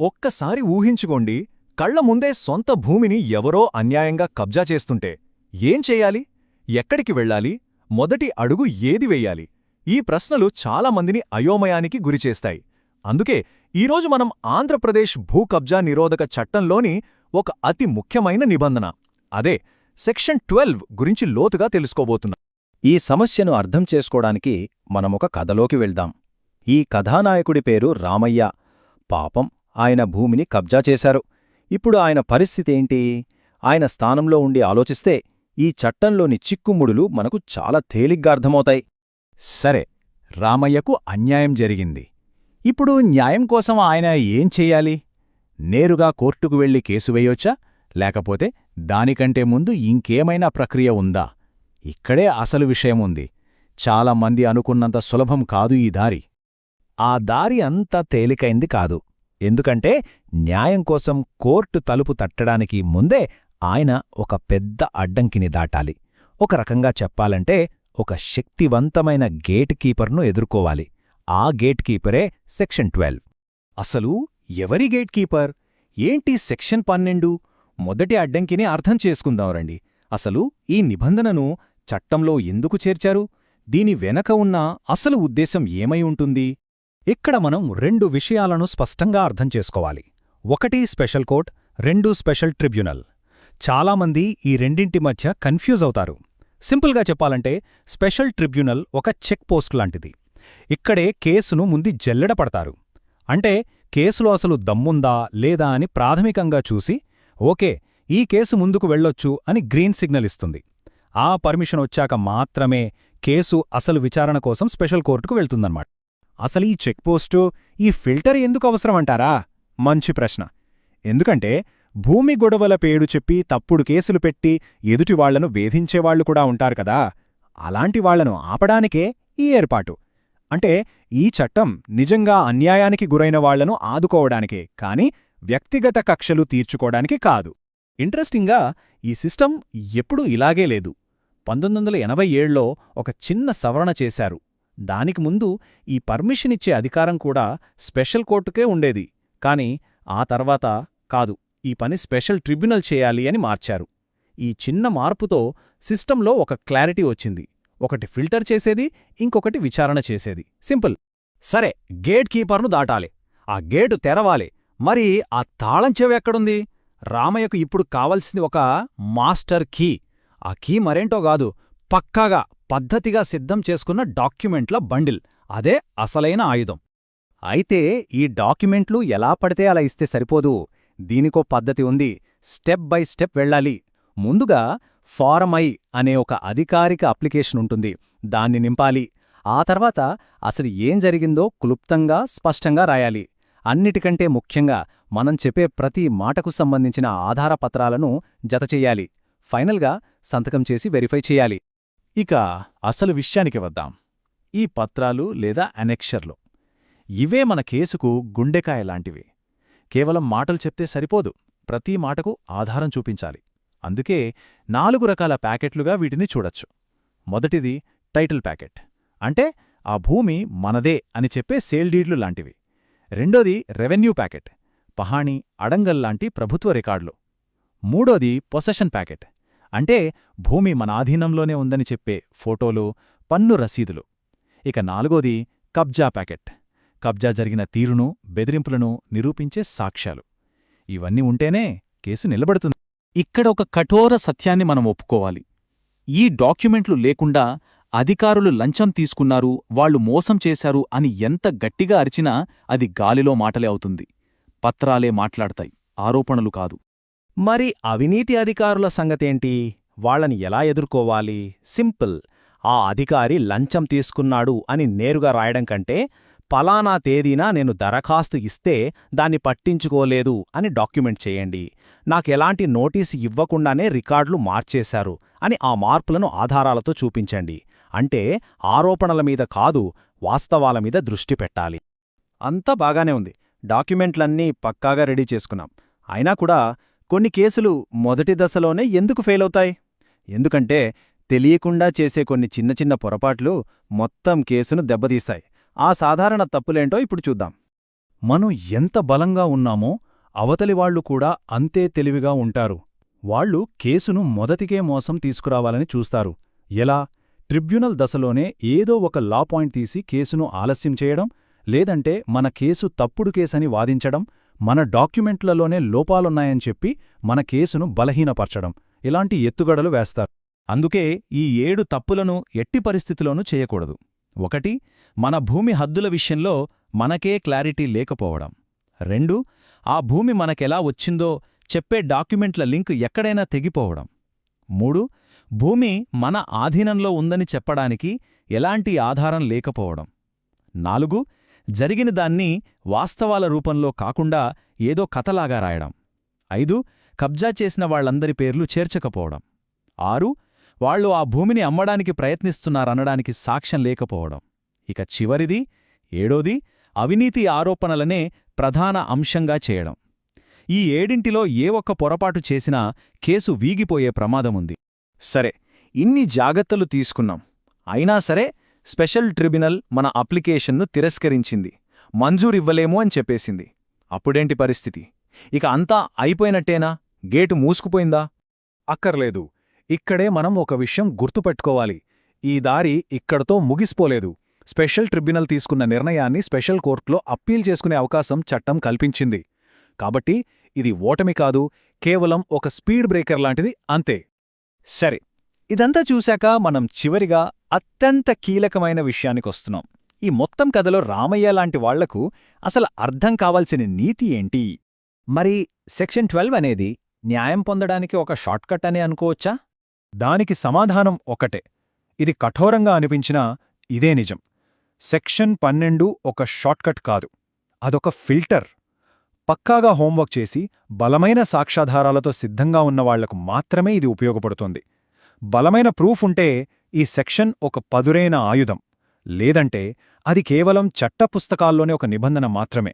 ఒక్కసారి ఊహించుకోండి కళ్ళ ముందే సొంత భూమిని ఎవరో అన్యాయంగా కబ్జా చేస్తుంటే ఏం చెయ్యాలి ఎక్కడికి వెళ్ళాలి? మొదటి అడుగు ఏది వెయ్యాలి ఈ ప్రశ్నలు చాలామందిని అయోమయానికి గురిచేస్తాయి అందుకే ఈరోజు మనం ఆంధ్రప్రదేశ్ భూ కబ్జా నిరోధక చట్టంలోని ఒక అతి ముఖ్యమైన నిబంధన. అదే సెక్షన్ ట్వెల్వ్ గురించి లోతుగా తెలుసుకోబోతున్నాం. ఈ సమస్యను అర్థం చేసుకోవడానికి మనమొక కథలోకి వెళ్దాం. ఈ కథానాయకుడి పేరు రామయ్య. పాపం ఆయన భూమిని కబ్జా చేశారు. ఇప్పుడు ఆయన పరిస్థితేంటి ఆయన స్థానంలో ఉండి ఆలోచిస్తే ఈ చట్టంలోని చిక్కుముడులు మనకు చాలా తేలిగ్గా అర్థమవుతాయి. సరే రామయ్యకు అన్యాయం జరిగింది. ఇప్పుడు న్యాయం కోసం ఆయన ఏం చెయ్యాలి నేరుగా కోర్టుకు వెళ్ళి కేసు వేయొచ్చా? లేకపోతే దానికంటే ముందు ఇంకేమైనా ప్రక్రియ ఉందా? ఇక్కడే అసలు విషయముంది చాలామంది అనుకున్నంత సులభం కాదు ఈ దారి. ఆ దారి అంత తేలికైంది కాదు. ఎందుకంటే న్యాయం కోసం కోర్టు తలుపు తట్టడానికి ముందే ఆయన ఒక పెద్ద అడ్డంకిని దాటాలి. ఒక రకంగా చెప్పాలంటే ఒక శక్తివంతమైన గేట్ కీపర్ను ఎదుర్కోవాలి. ఆ గేట్ కీపరే సెక్షన్ ట్వెల్వ్. అసలు ఎవరి గేట్ కీపర్? ఏంటి సెక్షన్ పన్నెండు? మొదటి అడ్డంకిని అర్థం చేసుకుందాం రండి. అసలు ఈ నిబంధనను చట్టంలో ఎందుకు చేర్చారు? దీని వెనక ఉన్న అసలు ఉద్దేశం ఏమై ఉంటుంది? ఇక్కడ మనం రెండు విషయాలను స్పష్టంగా అర్థం చేసుకోవాలి. ఒకటి స్పెషల్ కోర్ట్ రెండు స్పెషల్ ట్రిబ్యునల్. చాలామంది ఈ రెండింటి మధ్య కన్ఫ్యూజ్ అవుతారు. సింపుల్గా చెప్పాలంటే స్పెషల్ ట్రిబ్యునల్ ఒక చెక్ పోస్ట్ లాంటిది. ఇక్కడే కేసును ముందు జల్లెడ పడతారు. అంటే కేసులో అసలు దమ్ముందా లేదా అని ప్రాథమికంగా చూసి ఓకే ఈ కేసు ముందుకు వెళ్ళొచ్చు అని గ్రీన్ సిగ్నల్ ఇస్తుంది. ఆ పర్మిషన్ వచ్చాక మాత్రమే కేసు అసలు విచారణ కోసం స్పెషల్ కోర్టుకు వెళ్తుందన్నమాట. అసలు ఈ చెక్పోస్టు ఈ ఫిల్టర్ ఎందుకు అవసరమంటారా? మంచి ప్రశ్న. ఎందుకంటే భూమి గొడవల పేడు చెప్పి తప్పుడు కేసులు పెట్టి ఎదుటివాళ్ళను వేధించేవాళ్ళు కూడా ఉంటారు కదా. అలాంటి వాళ్ళను ఆపడానికే ఈ ఏర్పాటు. అంటే ఈ చట్టం నిజంగా అన్యాయానికి గురైన వాళ్ళను ఆదుకోవడానికే కాని వ్యక్తిగత కక్షలు తీర్చుకోవడానికి కాదు. ఇంట్రెస్టింగ్గా ఈ సిస్టమ్ ఎప్పుడూ ఇలాగే లేదు. పంతొమ్మిది ఎనభై ఏళ్ళో ఒక చిన్న సవరణ చేశారు. దానికి ముందు ఈ పర్మిషన్ ఇచ్చే అధికారం కూడా స్పెషల్ కోర్టుకే ఉండేది. కాని ఆ తర్వాత కాదు ఈ పని స్పెషల్ ట్రిబ్యునల్ చేయాలి అని మార్చారు. ఈ చిన్న మార్పుతో సిస్టంలో ఒక క్లారిటీ వచ్చింది. ఒకటి ఫిల్టర్ చేసేది ఇంకొకటి విచారణ చేసేది. సింపుల్. సరే గేట్ కీపర్ను దాటాలి. ఆ గేటు తెరవాలి. మరి ఆ తాళం చెవి ఎక్కడుంది? రామయ్యకు ఇప్పుడు కావలసింది ఒక మాస్టర్ కీ. ఆ కీ మరేంటో కాదు పక్కాగా పద్ధతిగా సిద్ధం చేసుకున్న డాక్యుమెంట్ల బండిల్. అదే అసలైన ఆయుధం. అయితే ఈ డాక్యుమెంట్లు ఎలా పడితే అలా ఇస్తే సరిపోదు. దీనికో పద్ధతి ఉంది. స్టెప్ బై స్టెప్ వెళ్ళాలి. ముందుగా ఫారం ఐ అనే ఒక అధికారిక అప్లికేషన్ ఉంటుంది. దాన్ని నింపాలి. ఆ తర్వాత అసలు ఏం జరిగిందో క్లుప్తంగా స్పష్టంగా రాయాలి. అన్నిటికంటే ముఖ్యంగా మనం చెప్పే ప్రతి మాటకు సంబంధించిన ఆధారపత్రాలను జతచెయ్యాలి ఫైనల్గా సంతకం చేసి వెరిఫై చేయాలి. ఇక అసలు విషయానికి వద్దాం. ఈ పత్రాలు లేదా అనెక్షర్లు ఇవే మన కేసుకు గుండెకాయ లాంటివి. కేవలం మాటలు చెప్తే సరిపోదు. ప్రతి మాటకు ఆధారం చూపించాలి. అందుకే నాలుగు రకాల ప్యాకెట్లుగా వీటిని చూడొచ్చు. మొదటిది టైటిల్ ప్యాకెట్ అంటే ఆ భూమి మనదే అని చెప్పే సేల్ డీడ్లు లాంటివి. రెండోది రెవెన్యూ ప్యాకెట్ పహాణి అడంగల్లాంటి ప్రభుత్వ రికార్డులు. మూడోది పొసెషన్ ప్యాకెట్ అంటే భూమి మన ఆధీనంలోనే ఉందని చెప్పే ఫోటోలు పన్ను రసీదులు. ఇక నాలుగోది కబ్జా ప్యాకెట్. కబ్జా జరిగిన తీరును బెదిరింపులను నిరూపించే సాక్ష్యాలు. ఇవన్నీ ఉంటేనే కేసు నిలబడుతుంది. ఇక్కడ ఒక కఠోర సత్యాన్ని మనం ఒప్పుకోవాలి. ఈ డాక్యుమెంట్లు లేకుండా అధికారులు లంచం తీసుకున్నారు వాళ్ళు మోసం చేశారు అని ఎంత గట్టిగా అరిచినా అది గాలిలో మాటలే అవుతుంది. పత్రాలే మాట్లాడతాయి. ఆరోపణలు కాదు. మరి అవినీతి అధికారుల సంగతేంటి? వాళ్ళని ఎలా ఎదుర్కోవాలి? సింపుల్. ఆ అధికారి లంచం తీసుకున్నాడు అని నేరుగా రాయడం కంటే పలానా తేదీన నేను దరఖాస్తు ఇస్తే దాన్ని పట్టించుకోలేదు అని డాక్యుమెంట్ చేయండి. నాకెలాంటి నోటీసు ఇవ్వకుండానే రికార్డులు మార్చేశారు అని ఆ మార్పులను ఆధారాలతో చూపించండి. అంటే ఆరోపణల మీద కాదు వాస్తవాల మీద దృష్టి పెట్టాలి. అంతా బాగానే ఉంది. డాక్యుమెంట్లన్నీ పక్కాగా రెడీ చేసుకున్నాం. అయినా కూడా కొన్ని కేసులు మొదటి దశలోనే ఎందుకు ఫెయిలవుతాయి? ఎందుకంటే తెలియకుండా చేసే కొన్ని చిన్న చిన్న పొరపాట్లు మొత్తం కేసును దెబ్బతీశాయి. ఆ సాధారణ తప్పులేంటో ఇప్పుడు చూద్దాం. మనం ఎంత బలంగా ఉన్నామో అవతలివాళ్ళు కూడా అంతే తెలివిగా ఉంటారు. వాళ్ళు కేసును మొదటికే మోసం తీసుకురావాలని చూస్తారు. ఎలా? ట్రిబ్యునల్ దశలోనే ఏదో ఒక లా పాయింట్ తీసి కేసును ఆలస్యం చేయడం లేదంటే మన కేసు తప్పుడు కేసని వాదించడం మన డాక్యుమెంట్లలోనే లోపాలున్నాయని చెప్పి మన కేసును బలహీనపరచడం. ఇలాంటి ఎత్తుగడలు వేస్తారు. అందుకే ఈ ఏడు తప్పులను ఎట్టి పరిస్థితిలోనూ చేయకూడదు. ఒకటి మన భూమి హద్దుల విషయంలో మనకే క్లారిటీ లేకపోవడం. రెండు ఆ భూమి మనకెలా వచ్చిందో చెప్పే డాక్యుమెంట్ల లింక్ ఎక్కడైనా తెగిపోవడం. మూడు భూమి మన ఆధీనంలో ఉందని చెప్పడానికి ఎలాంటి ఆధారం లేకపోవడం. నాలుగు జరిగిన దాన్ని వాస్తవాల రూపంలో కాకుండా ఏదో కథలాగా రాయడం. ఐదు కబ్జా చేసిన వాళ్ళందరి పేర్లు చేర్చకపోవడం. ఆరు వాళ్ళు ఆ భూమిని అమ్మడానికి ప్రయత్నిస్తున్నారనడానికి సాక్ష్యం లేకపోవడం. ఇక చివరిది ఏడోది అవినీతి ఆరోపణలనే ప్రధాన అంశంగా చేయడం. ఈ ఏడింటిలో ఏ ఒక్క పొరపాటు చేసినా కేసు వీగిపోయే ప్రమాదముంది. సరే ఇన్ని జాగ్రత్తలు తీసుకున్నాం. అయినా సరే స్పెషల్ ట్రిబ్యునల్ మన అప్లికేషన్ను తిరస్కరించింది. మంజూరివ్వలేము అని చెప్పేసింది. అప్పుడేంటి పరిస్థితి? ఇక అంతా అయిపోయినట్టేనా? గేటు మూసుకుపోయిందా? అక్కర్లేదు. ఇక్కడే మనం ఒక విషయం గుర్తుపెట్టుకోవాలి. ఈ దారి ఇక్కడతో ముగిసిపోలేదు. స్పెషల్ ట్రిబ్యునల్ తీసుకున్న నిర్ణయాన్ని స్పెషల్ కోర్టులో అప్పీల్ చేసుకునే అవకాశం చట్టం కల్పించింది. కాబట్టి ఇది ఓటమి కాదు కేవలం ఒక స్పీడ్ బ్రేకర్ లాంటిది అంతే. సరే ఇదంతా చూశాక మనం చివరిగా అత్యంత కీలకమైన విషయానికొస్తున్నాం. ఈ మొత్తం కథలో రామయ్య లాంటి వాళ్ళకు అసలు అర్థం కావాల్సిన నీతి ఏంటి? మరి సెక్షన్ ట్వెల్వ్ అనేది న్యాయం పొందడానికి ఒక షార్ట్కట్ అనే అనుకోవచ్చా? దానికి సమాధానం ఒకటే. ఇది కఠోరంగా అనిపించినా ఇదే నిజం. సెక్షన్ పన్నెండు ఒక షార్ట్కట్ కాదు. అదొక ఫిల్టర్. పక్కాగా హోంవర్క్ చేసి బలమైన సాక్ష్యాధారాలతో సిద్ధంగా ఉన్నవాళ్ళకు మాత్రమే ఇది ఉపయోగపడుతుంది. బలమైన ప్రూఫ్ ఉంటే ఈ సెక్షన్ ఒక పదురైన ఆయుధం లేదంటే అది కేవలం చట్టపుస్తకాల్లోనే ఒక నిబంధన మాత్రమే.